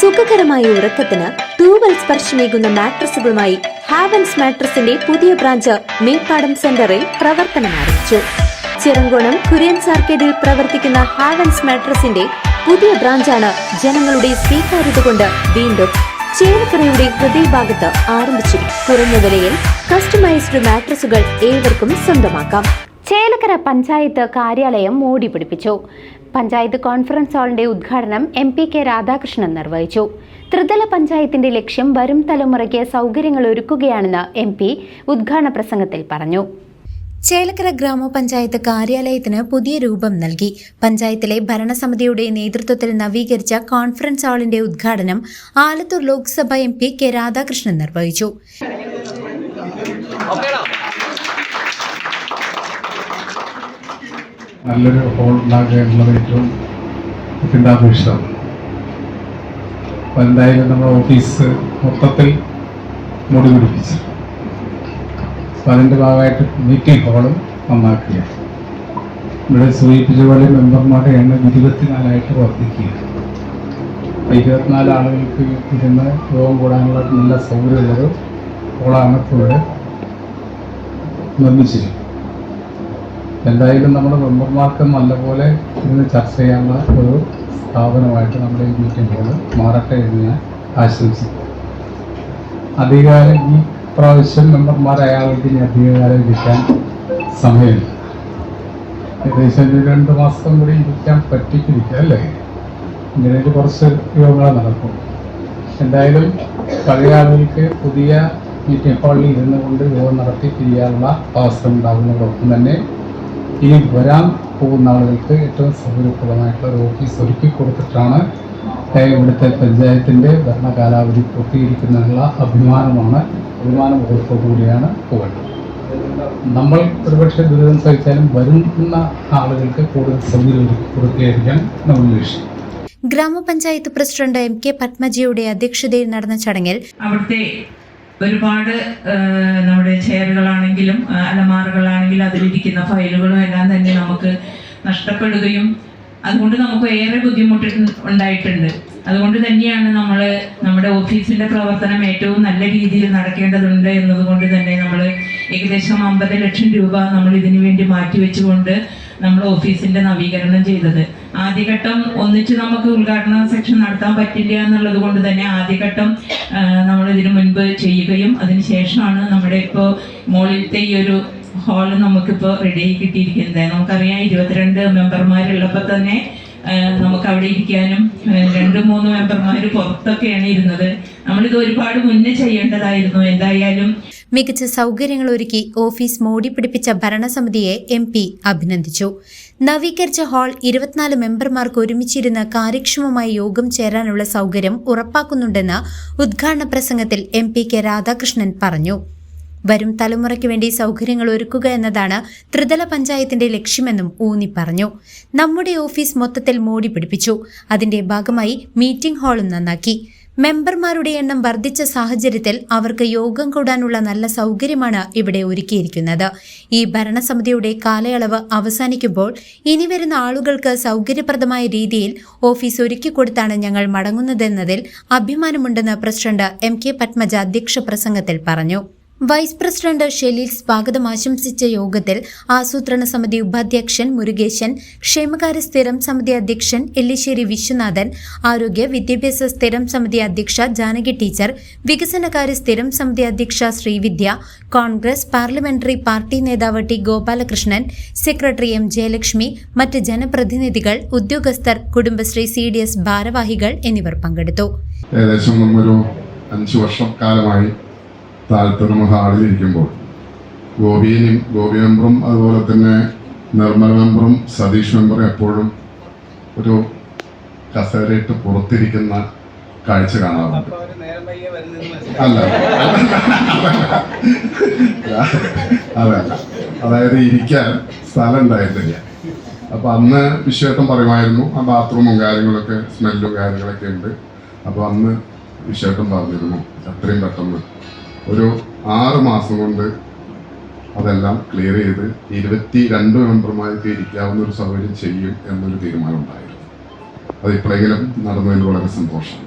സുഖകരമായ ഉറക്കത്തിന് തൂവൽ സ്പർശമേകുന്ന മാട്രസുകളുമായി ഹാവൻസ് മാട്രസിന്റെ പുതിയ ബ്രാഞ്ച് മേപ്പാടം സെന്ററിൽ പ്രവർത്തനം ആരംഭിച്ചു. ചിറങ്കോണം കുര്യൻ സാർക്കേഡിൽ പ്രവർത്തിക്കുന്ന ഹാവൻസ് മാട്രസിന്റെ പുതിയ ബ്രാഞ്ചാണ് ജനങ്ങളുടെ സ്വീകാര്യത കൊണ്ട് വീണ്ടും ചേലക്കരയുടെ ഹൃദയഭാഗത്ത് ആരംഭിച്ചു. കുറഞ്ഞ വിലയിൽ കസ്റ്റമൈസ്ഡ് മാട്രസുകൾ ഏവർക്കും സ്വന്തമാക്കാം. ചേലക്കര പഞ്ചായത്ത് കാര്യാലയം മോടി പിടിപ്പിച്ചു. പഞ്ചായത്ത് കോൺഫറൻസ് ഹാളിന്റെ ഉദ്ഘാടനം എം പി കെ രാധാകൃഷ്ണൻ നിർവഹിച്ചു. ത്രിതല പഞ്ചായത്തിന്റെ ലക്ഷ്യം വരും തലമുറയ്ക്ക് സൗകര്യങ്ങൾ ഒരുക്കുകയാണെന്ന് എം പി ഉദ്ഘാടന പ്രസംഗത്തിൽ പറഞ്ഞു. ചേലക്കര ഗ്രാമപഞ്ചായത്ത് കാര്യാലയത്തിന് പുതിയ രൂപം നൽകി. പഞ്ചായത്തിലെ ഭരണസമിതിയുടെ നേതൃത്വത്തിൽ നവീകരിച്ച കോൺഫറൻസ് ഹാളിന്റെ ഉദ്ഘാടനം Alathur Lok Sabha M P K Radhakrishnan നിർവഹിച്ചു. നല്ലൊരു ഹോൾ ഉണ്ടാക്കുക എന്നുള്ളത് ഏറ്റവും ചിന്താപേക്ഷിതമാണ് അപ്പോൾ എന്തായാലും നമ്മുടെ ഓഫീസ് മൊത്തത്തിൽ മുടി പിടിപ്പിച്ചു. അപ്പോൾ അതിന്റെ ഭാഗമായിട്ട് മീറ്റിംഗ് ഹോൾ നന്നാക്കുക ഇവിടെ സൂചിപ്പിച്ച പോലെ മെമ്പർമാരുടെ എണ്ണം ഇരുപത്തിനാലായിട്ട് വർദ്ധിക്കുക ഇരുപത്തിനാല് ആളുകൾക്ക് ഇരുന്ന് യോഗം കൂടാനുള്ള നല്ല സൗകര്യമുള്ളത് ഹോളാണ് ഇപ്പോൾ നിർമ്മിച്ചിരിക്കുന്നത്. എന്തായാലും നമ്മുടെ മെമ്പർമാർക്ക് നല്ലപോലെ ഇന്ന് ചർച്ച ചെയ്യാനുള്ള ഒരു സ്ഥാപനമായിട്ട് നമ്മുടെ ഈ മീറ്റിംഗ് ഹോൾ മാറട്ടെ എന്ന് ഞാൻ ആശംസിക്കുന്നു. അധികാരം ഈ പ്രാവശ്യം മെമ്പർമാർ അയാൾക്ക് ഇനി അധികാരം ഇരിക്കാൻ സമയമില്ല. ഏകദേശം രണ്ട് മാസം കൂടി ഇരിക്കാൻ പറ്റിക്കിരിക്കുക അല്ലേ? ഇങ്ങനെ കുറച്ച് യോഗങ്ങൾ നടക്കും. എന്തായാലും പഴയ ആളുകൾക്ക് പുതിയ മീറ്റിംഗ് ഹാളിൽ ഇരുന്നുകൊണ്ട് യോഗം നടത്തി പിരിയാനുള്ള അവസരം ഉണ്ടാകുന്നതോടൊപ്പം തന്നെ ഇനി വരാൻ പോകുന്ന ആളുകൾക്ക് ഏറ്റവും സൗകര്യപ്രദമായിട്ടുള്ള ഒരു ഓഫീസ് ഒരുക്കി കൊടുത്തിട്ടാണ് ഇവിടുത്തെ പഞ്ചായത്തിന്റെ ഭരണകാലാവധി പൂർത്തീകരിക്കുന്നതിനുള്ള അഭിമാനമാണ് അഭിമാന മുഖത്തോടുകൂടിയാണ് പോകേണ്ടത്. നമ്മൾ ഒരുപക്ഷെ ദുരിതം സഹിച്ചാലും വരുന്ന ആളുകൾക്ക് കൂടുതൽ സൗകര്യം ഒരുക്കി കൊടുക്കുകയായിരിക്കാം നമ്മൾ ലക്ഷ്യം ഗ്രാമപഞ്ചായത്ത് പ്രസിഡന്റ് എം കെ പത്മജിയുടെ അധ്യക്ഷതയിൽ നടന്ന ചടങ്ങിൽ അവിടുത്തെ ഒരുപാട് നമ്മുടെ ചെയറുകളാണെങ്കിലും അലമാറുകളാണെങ്കിലും അതിലിരിക്കുന്ന ഫയലുകളും എല്ലാം തന്നെ നമുക്ക് നഷ്ടപ്പെടുകയും അതുകൊണ്ട് നമുക്ക് ഏറെ ബുദ്ധിമുട്ട് ഉണ്ടായിട്ടുണ്ട്. അതുകൊണ്ട് തന്നെയാണ് നമ്മൾ നമ്മുടെ ഓഫീസിന്റെ പ്രവർത്തനം ഏറ്റവും നല്ല രീതിയിൽ നടക്കേണ്ടതുണ്ട് എന്നതുകൊണ്ട് തന്നെ നമ്മൾ ഏകദേശം അമ്പത് ലക്ഷം രൂപ നമ്മൾ ഇതിനു വേണ്ടി മാറ്റിവെച്ചുകൊണ്ട് നമ്മൾ ഓഫീസിന്റെ നവീകരണം ചെയ്തത്. ആദ്യഘട്ടം ഒന്നിച്ച് നമുക്ക് ഉദ്ഘാടന സെക്ഷൻ നടത്താൻ പറ്റില്ല എന്നുള്ളത് കൊണ്ട് തന്നെ ആദ്യഘട്ടം നമ്മൾ ഇതിനു മുൻപ് ചെയ്യുകയും അതിനുശേഷമാണ് നമ്മുടെ ഇപ്പോൾ മുകളിലത്തെ ഈ ഒരു ഹാൾ നമുക്കിപ്പോൾ റെഡിയായി കിട്ടിയിരിക്കുന്നത്. നമുക്കറിയാം ഇരുപത്തിരണ്ട് മെമ്പർമാരുള്ളപ്പോൾ തന്നെ നമുക്ക് അവിടെ ഇരിക്കാനും രണ്ട് മൂന്ന് മെമ്പർമാർ പുറത്തൊക്കെയാണ് ഇരുന്നത്. നമ്മളിത് ഒരുപാട് മുന്നേ ചെയ്യേണ്ടതായിരുന്നു. എന്തായാലും മികച്ച സൗകര്യങ്ങൾ ഒരുക്കി ഓഫീസ് മോടി പിടിപ്പിച്ച ഭരണസമിതിയെ എം പി അഭിനന്ദിച്ചു. നവീകരിച്ച ഹാൾ ഇരുപത്തിനാല് മെമ്പർമാർക്ക് ഒരുമിച്ചിരുന്ന് കാര്യക്ഷമമായി യോഗം ചേരാനുള്ള സൗകര്യം ഉറപ്പാക്കുന്നുണ്ടെന്ന് ഉദ്ഘാടന പ്രസംഗത്തിൽ എം പി കെ രാധാകൃഷ്ണൻ പറഞ്ഞു. വരും തലമുറയ്ക്ക് വേണ്ടി സൗകര്യങ്ങൾ ഒരുക്കുക എന്നതാണ് ത്രിതല പഞ്ചായത്തിന്റെ ലക്ഷ്യമെന്നും ഊന്നി പറഞ്ഞു. നമ്മുടെ ഓഫീസ് മൊത്തത്തിൽ മോടി പിടിപ്പിച്ചു അതിന്റെ ഭാഗമായി മീറ്റിംഗ് ഹാളും നന്നാക്കി. മെമ്പർമാരുടെ എണ്ണം വർദ്ധിച്ച സാഹചര്യത്തിൽ അവർക്ക് യോഗം കൂടാനുള്ള നല്ല സൗകര്യമാണ് ഇവിടെ ഒരുക്കിയിരിക്കുന്നത്. ഈ ഭരണസമിതിയുടെ കാലയളവ് അവസാനിക്കുമ്പോൾ ഇനി വരുന്ന ആളുകൾക്ക് സൗകര്യപ്രദമായ രീതിയിൽ ഓഫീസ് ഒരുക്കി കൊടുത്താണ് ഞങ്ങൾ മടങ്ങുന്നതെന്നതിൽ അഭിമാനമുണ്ടെന്ന് പ്രസിഡന്റ് എം കെ പത്മജ അധ്യക്ഷ പ്രസംഗത്തിൽ പറഞ്ഞു. വൈസ് പ്രസിഡന്റ് ഷെലീൽ സ്വാഗതം ആശംസിച്ച യോഗത്തിൽ ആസൂത്രണ സമിതി ഉപാധ്യക്ഷൻ മുരുകേശൻ ക്ഷേമകാര്യ സ്ഥിരം സമിതി അധ്യക്ഷൻ എല്ലിശ്ശേരി വിശ്വനാഥൻ ആരോഗ്യ വിദ്യാഭ്യാസ സ്ഥിരം സമിതി അധ്യക്ഷ ജാനകി ടീച്ചർ വികസനകാര്യ സ്ഥിരം സമിതി അധ്യക്ഷ ശ്രീവിദ്യ കോൺഗ്രസ് പാർലമെന്ററി പാർട്ടി നേതാവ് T Gopalakrishnan secretary M Jayalakshmi മറ്റ് ജനപ്രതിനിധികൾ ഉദ്യോഗസ്ഥർ കുടുംബശ്രീ സി ഡി എസ് ഭാരവാഹികൾ എന്നിവർ പങ്കെടുത്തു. ഏകദേശം അഞ്ച് വർഷം കാലമായി താഴ്ത്തണമ ഹാളിലിരിക്കുമ്പോൾ ഗോപിയും ഗോപി മെമ്പറും അതുപോലെ തന്നെ നിർമ്മല മെമ്പറും സതീഷ് മെമ്പറും എപ്പോഴും ഒരു കസേരയിട്ട് പുറത്തിരിക്കുന്ന കാഴ്ച കാണാറുണ്ട്. അല്ല. അതല്ല അതായത് ഇരിക്കാൻ സ്ഥലം ഉണ്ടായിരുന്നില്ല. അപ്പൊ അന്ന് വിശേഷം പറയുമായിരുന്നു ആ ബാത്റൂമും കാര്യങ്ങളൊക്കെ സ്മെല്ലും കാര്യങ്ങളൊക്കെ ഉണ്ട്. അപ്പൊ അന്ന് വിശേഷം പറഞ്ഞിരുന്നു അത്രയും പെട്ടെന്ന് ഒരു ആറ് മാസം കൊണ്ട് അതെല്ലാം ക്ലിയർ ചെയ്ത് ഇരുപത്തി രണ്ട് മെമ്പർമാർക്ക് ഇരിക്കാവുന്ന ഒരു സൗകര്യം ചെയ്യും എന്നൊരു തീരുമാനം ഉണ്ടായിരുന്നു അത് ഇപ്പോഴെങ്കിലും നടന്നതിൽ വളരെ സന്തോഷം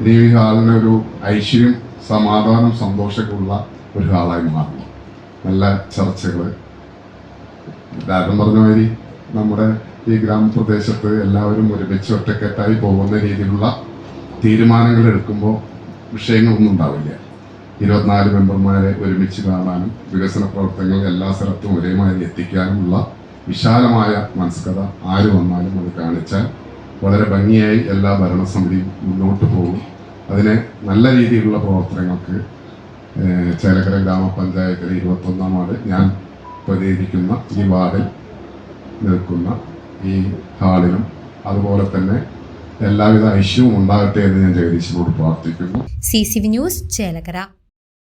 ഇനി ഈ ഹാളിന് ഒരു ഐശ്വര്യം സമാധാനം സന്തോഷമൊക്കെ ഉള്ള ഒരു ഹാളായി മാറുന്നു. നല്ല ചർച്ചകൾ ഡാഡൻ പറഞ്ഞ മാതിരി നമ്മുടെ ഈ ഗ്രാമപ്രദേശത്ത് എല്ലാവരും ഒരുമിച്ച് ഒറ്റക്കെട്ടായി പോകുന്ന രീതിയിലുള്ള തീരുമാനങ്ങൾ എടുക്കുമ്പോൾ വിഷയങ്ങളൊന്നും ഉണ്ടാവില്ല. ഇരുപത്തിനാല് മെമ്പർമാരെ ഒരുമിച്ച് കാണാനും വികസന പ്രവർത്തനങ്ങൾ എല്ലാ സ്ഥലത്തും ഒരേമാതിരി എത്തിക്കാനുമുള്ള വിശാലമായ മനസ്കത ആര് വന്നാലും അത് കാണിച്ചാൽ വളരെ ഭംഗിയായി എല്ലാ ഭരണസമിതിയും മുന്നോട്ട് പോകും. അതിനെ നല്ല രീതിയിലുള്ള പ്രവർത്തനങ്ങൾക്ക് ചേലക്കര ഗ്രാമപഞ്ചായത്തിലെ ഇരുപത്തൊന്നാം വാർഡ് ഞാൻ പ്രതികരിക്കുന്ന ഈ വാർഡിൽ നിൽക്കുന്ന ഈ ഹാളിനും അതുപോലെ തന്നെ എല്ലാവിധ ഐശ്യവും ഉണ്ടാകട്ടെ എന്ന് ഞാൻ ജഗദീശനോട് പ്രാർത്ഥിക്കുന്നു. C C V news Chelakkara.